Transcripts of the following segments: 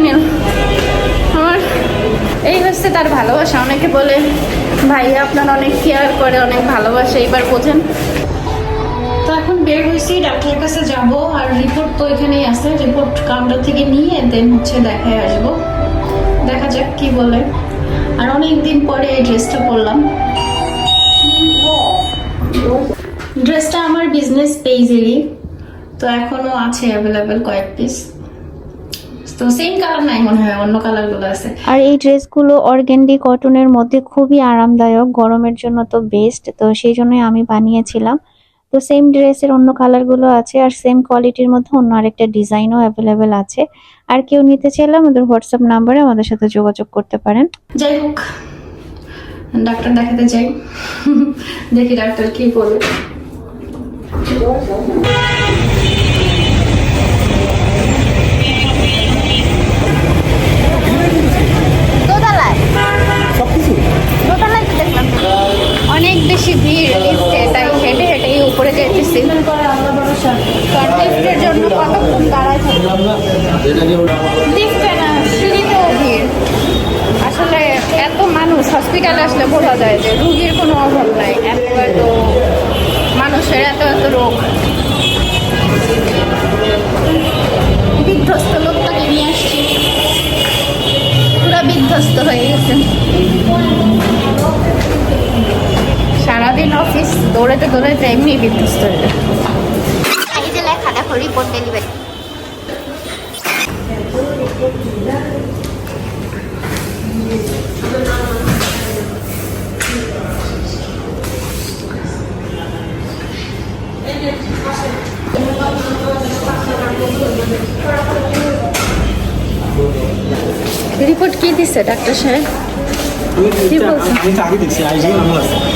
কই নিল আমার এই হচ্ছে তার ভালোবাসা। অনেকে বলে, ভাইয়া আপনার অনেক কেয়ার করে, অনেক ভালোবাসে। এইবার বোঝেন। তো এখন বের হয়েছি, ডাক্তারের কাছে যাব। আর রিপোর্ট তো এখানেই আছে। রিপোর্ট কাউন্টার থেকে নিয়ে দেন হচ্ছে দেখায় আসব। দেখা যাক কি বলে। আর অনেক দিন পরে এই ড্রেসটা পরলাম। ড্রেসটা আমার বিজনেস পেজেরই তো এখনও আছে অ্যাভেলেবেল কয়েক পিস তো সেম কালার নাই মনে হয় অন্য কালারগুলো আছে। আর এই ড্রেসগুলো অর্গেন্ডি কটনের মধ্যে খুবই আরামদায়ক গরমের জন্য তো বেস্ট তো সেই জন্যই আমি বানিয়েছিলাম। তো সেম ড্রেসের অন্য কালারগুলো আছে আর সেম কোয়ালিটির মধ্যে অন্য আরেকটা ডিজাইনও অ্যাভেলেবেল আছে। আর কেউ নিতে চাইলে আমাদের হোয়াটসঅ্যাপ নাম্বারে আমাদের সাথে যোগাযোগ করতে পারেন। যাই হোক ডাক্তার দেখাতে যাই। দেখি ডাক্তার কি বলে। বেশি ভিড় লিফটে তাই হেঁটে হেঁটে উপরে যেতেছি লিফটের জন্য কতক্ষণ দাঁড়ায় ভিড়। আসলে এত মানুষ হসপিটালে আসলে বোঝা যায় যে রুগীর কোনো অভাব নাই। এত এত মানুষের এত এত রোগ। বিধ্বস্ত লোকটাকে নিয়ে আসছি। পুরা বিধ্বস্ত হয়ে গেছে। সারাদিন অফিস দৌড়াতে দৌড়াতে এমনি বিধ্বস্ত হয়ে যায়। এই যে লেখা দেখো রিপোর্ট ডেলিভারি রিপোর্ট কি দিচ্ছে ডাক্তার সাহেব? কি বলছে? আমি তো আগে দেখছি আইজিও নর্মাল আছে।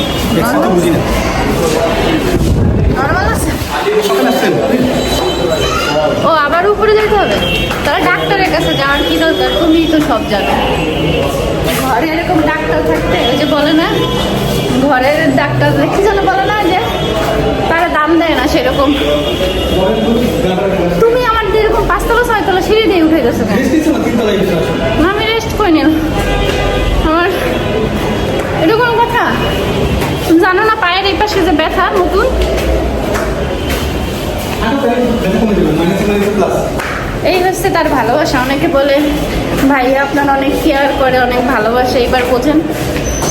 ও, আবার উপরে যেতে হবে? তাহলে ডাক্তারের কাছে যাওয়ার কি দরকার? তুমি তো সব জানো। ঘরে এরকম ডাক্তার থাকতে, ওই যে বলে না, ঘরের ডাক্তার কি যেন বলে না যে, তারা দাম দেয় না সেরকম। তুমি আমার যেরকম পাঁচতলা ছয়তলা সিঁড়ি দিয়ে উঠে গেছো আমি রেস্ট করে নিলাম। মাইনাস প্লাস এই হচ্ছে তার ভালোবাসা, অনেকে বলে, ভাইয়া আপনার অনেক কেয়ার করে, অনেক ভালোবাসে। এইবার বোঝেন,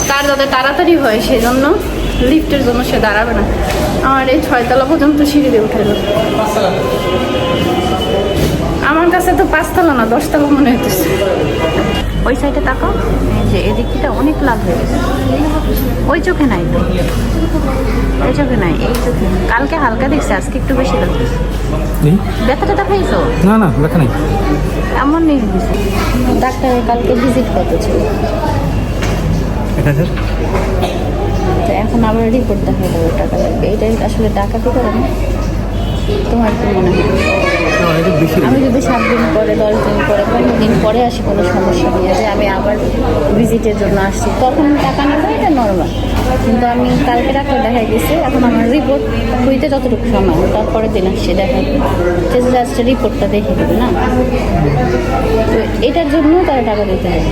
তার যাতে তাড়াতাড়ি হয় সেই জন্য লিফটের জন্য সে দাঁড়াবে না। আমার এই ছয়তলা পর্যন্ত সিঁড়ি দিয়ে উঠে আমার কাছে তো পাঁচতলা না, দশতলা মনে হইতেছে। ওই সাইডে তাকাও। এই যে এদিকটা অনেক লাভ হয়ে গেছে। ওই চোখে নাই তো। ওই চোখে নাই এই চোখে কালকে হালকা দেখছে আজকে একটু বেশি লাগতেছে নেই ব্যথাটা দেখাইছো না না ব্যথা নেই। এমন নেই দিছে ডাক্তারের কালকে ভিজিট কত ছিল? তো এখন আবার রিপোর্ট দেখা যাবে টাকা লাগবে। এটা আসলে ডাকাতি করে না? তোমার কি মনে হয়? আমি যদি সাত দিন পরে দশ দিন পরে পনেরো দিন পরে আসি কোনো সমস্যা নিয়ে যে আমি আবার ভিজিটের জন্য আসছি। তখন টাকা নেব এটা নর্মাল কিন্তু আমি কালকে ডাক্তার দেখাই গেছি এখন আমার রিপোর্ট হইতে যতটুকু সময় তারপরের দিন আসছি দেখাই। জাস্ট রিপোর্টটা দেখে দেবে না? তো এটার জন্য তারা টাকা দিতে হবে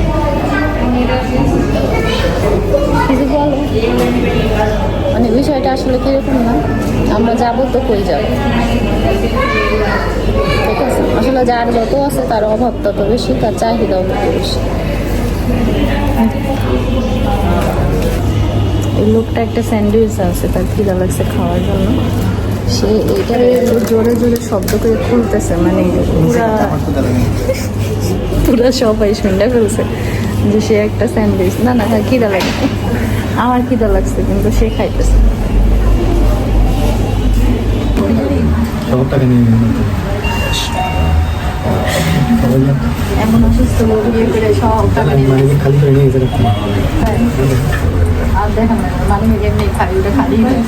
কিছু বলো মানে বিষয়টা আসলে কীরকম না, আমরা যাব তো কই যাব? ঠিক আছে, আসলে যার যত আছে তার অভাব তত বেশি, তার চাহিদাও তত বেশি। এই লোকটা একটা স্যান্ডউইচ আছে, তার খিদা লাগছে খাওয়ার জন্য। সে এত জোরে জোরে শব্দ করে খুলতেছে মানে পুরা সবাই শুনতে ফেলছে যে সে একটা স্যান্ডউইচ। না না খিদা লাগছে। আমার খিদা লাগছে, কিন্তু সে খাইতেছে। সব টাকা নিয়ে নেবেন এমন অসুস্থ লোক বিয়ে করে সব টাকা নিয়ে মানে খালি করে নিয়ে যেতে আর দেখেন না মানে এমনি ওটা খালি হয়ে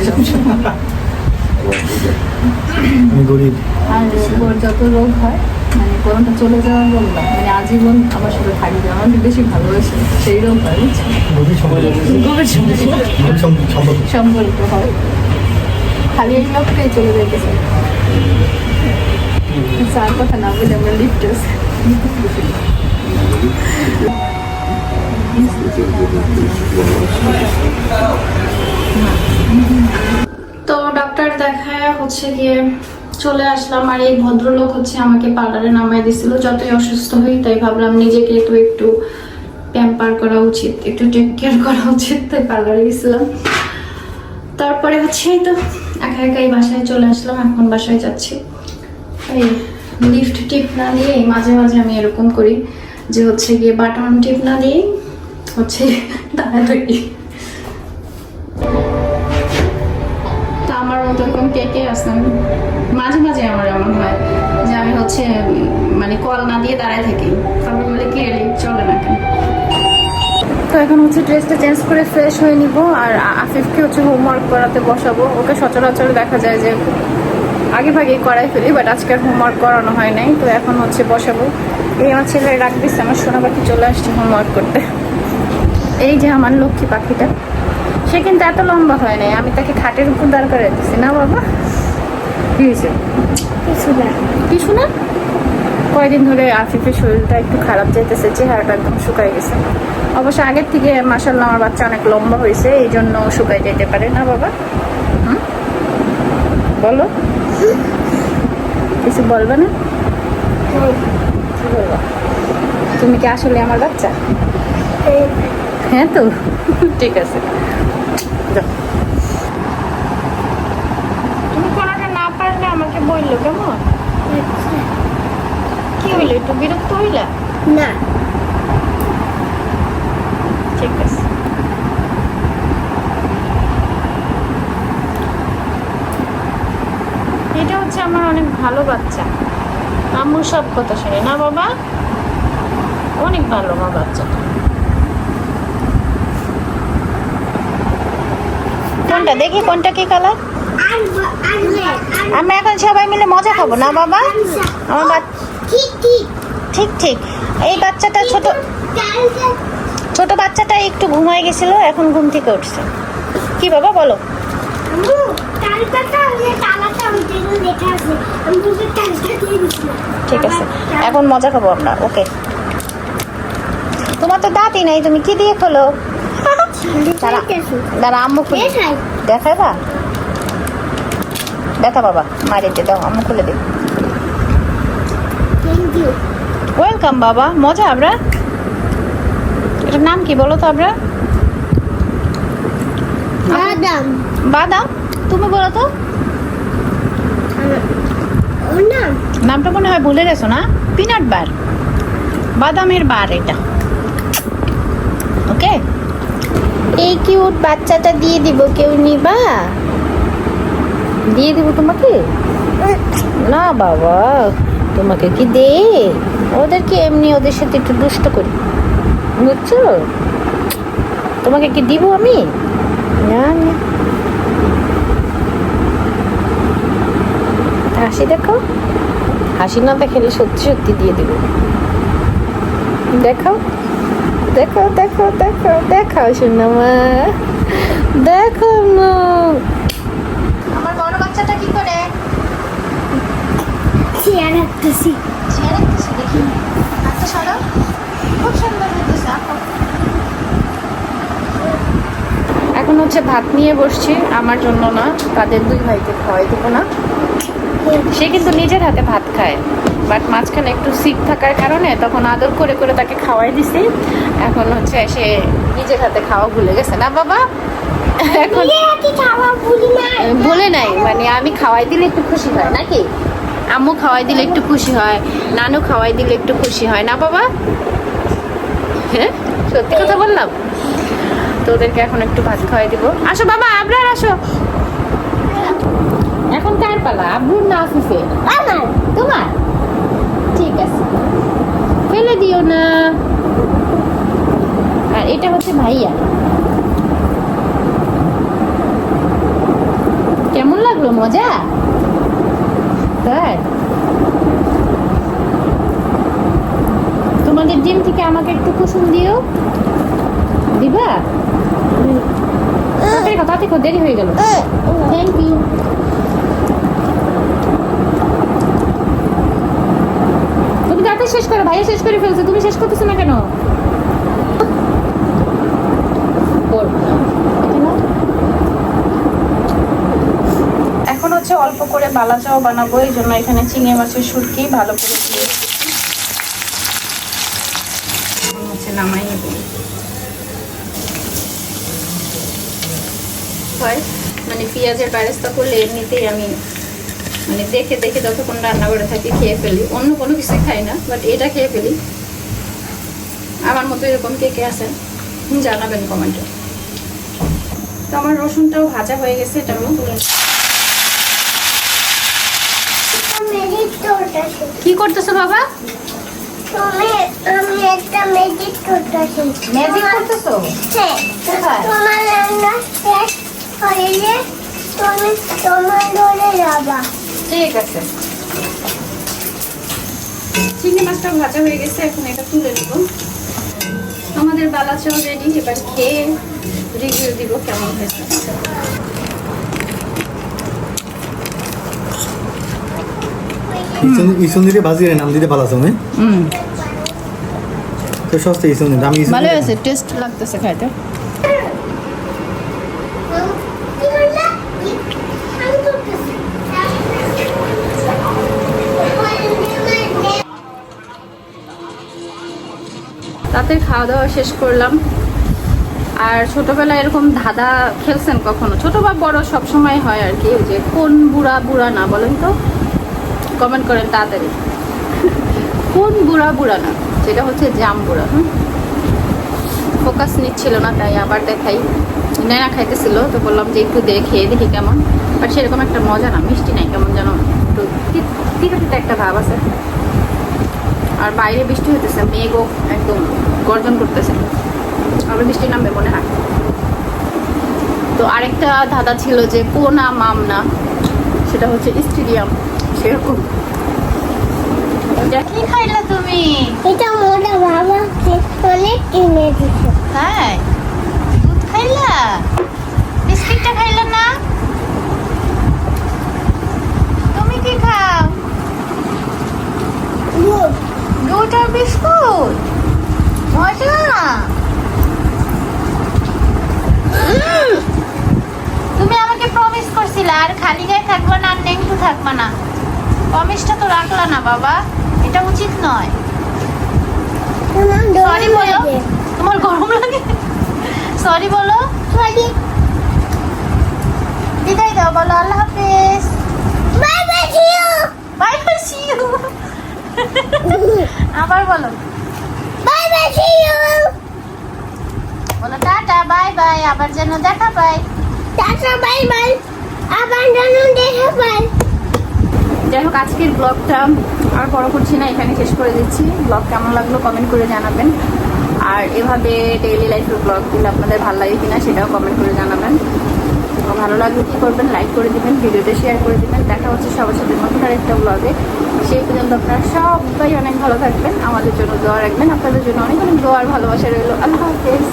আমি গরিব। আর যত রোগ হয় মানে কোনোটা চলে যাওয়ার বললাম মানে আজীবন আমার সাথে থাকবে। আমাকে বেশি ভালোবাসে সেই রোগ হয় সম্পর্ক। হয়। খালি এই লোকটাই চলে যেতেছে তো ডক্টর দেখায় হচ্ছে গিয়ে চলে আসলাম আর এই ভদ্রলোক হচ্ছে আমাকে পার্লারে নামাই দিছিল। যতই অসুস্থ হই তাই ভাবলাম নিজেকে তো একটু প্যাম্পার করা উচিত, একটু টেক কেয়ার করা উচিত, তাই পার্লারে গেছিলাম। তারপরে হচ্ছে এই তো একা একাই বাসায় চলে আসলাম, এখন বাসায় যাচ্ছি। এই লিফট টিপ না দিয়ে মাঝে মাঝে আমি এরকম করি যে হচ্ছে গিয়ে বাটন টিপ না দিয়ে হচ্ছে দাঁড়ায় থাকি তো আমার মতো এরকম কে কে আছেন মাঝে মাঝে আমার এমন হয় যে আমি হচ্ছে মানে কল না দিয়ে দাঁড়ায় থাকি। তারপর বলে, কি চলে না কেন? তো এখন হচ্ছে ড্রেসটা চেঞ্জ করে ফ্রেশ হয়ে নিব আর আফিফকে হচ্ছে হোমওয়ার্ক করাতে বসাবো। ওকে সচরাচর দেখা যায় যে আগে ভাগেই করাই ফেলি বাট আজকের হোমওয়ার্ক করানো হয় নাই তো এখন হচ্ছে বসাবো। এই আমার ছেলে রাখ দিচ্ছে আমার সোনা পাখি চলে আসছে হোমওয়ার্ক করতে। এই যে আমার লক্ষ্মী পাখিটা সে কিন্তু এত লম্বা হয় নাই আমি তাকে খাটের উপর দাঁড় করে দিচ্ছি না বাবা? কি হয়েছে? কিছু না। কয়দিন ধরে আফিফের শরীরটা একটু খারাপ যাইতেছে চেহারাটা একদম শুকাই গেছে। অবশ্য আগের থেকে মাসাল্লাহ আমার বাচ্চা অনেক লম্বা হয়েছে এই জন্য শুকাই যেতে পারে। না বাবা? হুম? বলো। কিছু বলবে না? তুমি কি আসলে আমার বাচ্চা? হ্যাঁ তো ঠিক আছে। তুমি কোনোটা না পারলে আমাকে বলল কেমন? কি হইল একটু বিরক্ত হইলা? না ঠিক আছে এটা হচ্ছে আমার অনেক ভালো বাচ্চা। আম্মু সব কথা শুনে। না বাবা? অনেক ভালো আমার বাচ্চাটা কোনটা? দেখি কোনটা কি কালার আমরা এখন সবাই মিলে মজা খাব, না বাবা? আমার ঠিক ঠিক ঠিক ঠিক। এই বাচ্চাটা ছোট ছোট বাচ্চাটা একটু ঘুমায় গেছিল, এখন ঘুম থেকে উঠছে। কি বাবা বলো? ঠিক আছে। এখন মজা খাব আমরা ওকে। তোমার তো দাঁতই নাই তুমি কি দিয়ে খোলো? দাঁড়া দাঁড়া আম্মু খুলে। দেখাই। দেখাই বা? দেখা বাবা মারিতে দাও আম্মু খুলে ওয়েলকাম বাবা মজা আমরা? এটার নাম কি বলো তো আমরা? বাদাম। বাদাম? তুমি বলো তো। ওর নাম? নামটা মনে হয় ভুলে গেছো না? Peanut bar. বাদামের বার এটা। ওকে? এই কিউট বাচ্চাটা দিয়ে দিব কেউ নিবা? দিয়ে দেবো তোমাকে? না বাবা তোমাকে কি দে ওদেরকে এমনি ওদের সাথে একটু দুষ্ট করি। বুঝছ? তোমাকে কি দিব আমি? না না। হাসি দেখো হাসি না দেখালে সত্যি সত্যি দিয়ে দেবো। দেখাও। দেখো দেখো দেখো দেখাও সোনামা দেখো না। আমার বড় বাচ্চাটা কি করে? চেয়ার রাখতেছি। চেয়ার রাখতেছে দেখি। আচ্ছা সরো। খুব সুন্দর হইতেছে এখন হচ্ছে ভাত নিয়ে বসছি আমার জন্য না তাদের দুই ভাইকে খাওয়াই দেবো না। সে কিন্তু নিজের হাতে ভাত খায়। বাট মাঝখানে একটু সিক থাকার কারণে তখন আদর করে করে তাকে খাওয়াই দিছি। এখন হচ্ছে সে নিজের হাতে খাওয়া ভুলে গেছে। না বাবা এখন ভুলি নাই। মানে আমি খাওয়াই দিলে একটু খুশি হয় নাকি? আম্মু খাওয়াই দিলে একটু খুশি হয় নানু খাওয়াই দিলে একটু খুশি হয়। না বাবা? হ্যাঁ? সত্যি কথা বললাম? তো ওদেরকে এখন একটু ভাত খাওয়াই দিব। আসো বাবা আবরার আসো। এখন কার পালা? আব্বুর না আসিফে আমার তোমার? ঠিক আছে। ফেলে দিও না। আর এটা হচ্ছে ভাইয়া। কেমন লাগল? মজা? তাই তোমাদের ডিম থেকে আমাকে একটু কুসুম দিও। দিবা? তাড়াতাড়ি দেরি হয়ে গেল। থ্যাংক ইউ তুমি তাড়াতাড়ি শেষ করো, ভাইয়া শেষ করে ফেলছে, তুমি শেষ করতেছো না কেন? এখন হচ্ছে অল্প করে বালা চাও বানাবো, এই জন্য এখানে চিংড়ি মাছের সুটকি ভালো করে দিয়ে হচ্ছে নামাই নেব। মানে পেঁয়াজের ব্যারেস্তা করলে এমনিতেই আমি মানে দেখে দেখে যতক্ষণ রান্না করে থাকি খেয়ে ফেলি। অন্য কোনো কিছুই খাই না বাট এটা খেয়ে ফেলি। আমার মতো এরকম কে কে আছেন? হুম, জানাবেন কমেন্টে তো আমার রসুনটাও ভাজা হয়ে গেছে এটা আমি তুলে কি করতেছো বাবা? তুমি একটা মেজিক করতেছি। করতেছো? হ্যাঁ তোমার রান্না শেষ হইলে তুমি তোমার ধরে যাবা। ঠিক আছে। চিংড়ি মাছটা ভাজা হয়ে গেছে এখন এটা তুলে নেব। আমাদের বালাচাও রেডি এবার খেয়ে রিভিউ দিব কেমন হয়েছে। ইসন্দিরে নাম দিতে ভালো আছে তো সস্তা ইসন্দি দামি ভালো আছে টেস্ট লাগতেছে খাইতে কি বললা আমি করতেছি রাতের খাওয়া দাওয়া শেষ করলাম। আর ছোটবেলায় এরকম ধাঁধা খেলছেন কখনো? ছোট বা বড় সব সময় হয় আর কি যে কোন বুড়া বুড়া না, বলেন তো? কমেন্ট করেন তাড়াতাড়ি। কোন বুড়া বুড়া না, যেটা হচ্ছে জাম বুড়া, হুম? ফোকাস নিচ্ছিল না, তাই আবার দেখাই। নেয়া খাইতেছিল, তো বললাম যে একটু দেখে দেখি কেমন। বাট সেরকম একটা মজা না, মিষ্টি নাই, কেমন যেন একটু একটা ভাব আছে। আর বাইরে বৃষ্টি হতেছে মেঘও একদম গর্জন করতেছে। আবার বৃষ্টি নামবে মনে হয়। তো আরেকটা ধাঁধা ছিল যে কোনা মামনা সেটা হচ্ছে স্টেডিয়াম সেরকম। এটা কি খাইলা তুমি। এটা মোটা বাবা অনেক কিনে দিছো। হ্যাঁ দুধ খাইলা বিস্কিটটা খাইলা না তুমি কি খাও দুধ আর বিস্কুট। মজা তুমি আমাকে প্রমিস করছিলা আর খালি গায়ে থাকবা না আর নেংটু থাকবা না। প্রমিসটা তো রাখলা না বাবা। এটা উচিত নয়। তোমার সরি বলো। তোমার গরম লাগে? সরি বলো। সরি বিদায় দাও বলো আল্লাহ হাফেজ। বাই বাই বাই বাই আবার বলো। বাই বাই সিও বলো টাটা বাই বাই আবার যেন দেখা পাই। টাটা বাই বাই আবার জন্য দেখা বাই যাই হোক আজকের ব্লগটা আর বড় করছি না এখানে শেষ করে দিচ্ছি। ব্লগ কেমন লাগল কমেন্ট করে জানাবেন। আর এভাবে ডেইলি লাইফের ব্লগ দিলে আপনাদের ভালো লাগে কিনা সেটাও কমেন্ট করে জানাবেন। ভালো লাগলে কী করবেন লাইক করে দিবেন ভিডিওটা শেয়ার করে দিবেন। দেখা হচ্ছে সবার সাথে নতুন আরেকটা ব্লগে সেই পর্যন্ত আপনারা সবাই অনেক ভালো থাকবেন। আমাদের জন্য দোয়া রাখবেন। আপনাদের জন্য অনেক অনেক দোয়ার ভালোবাসা রইল। আল্লাহ হাফেজ।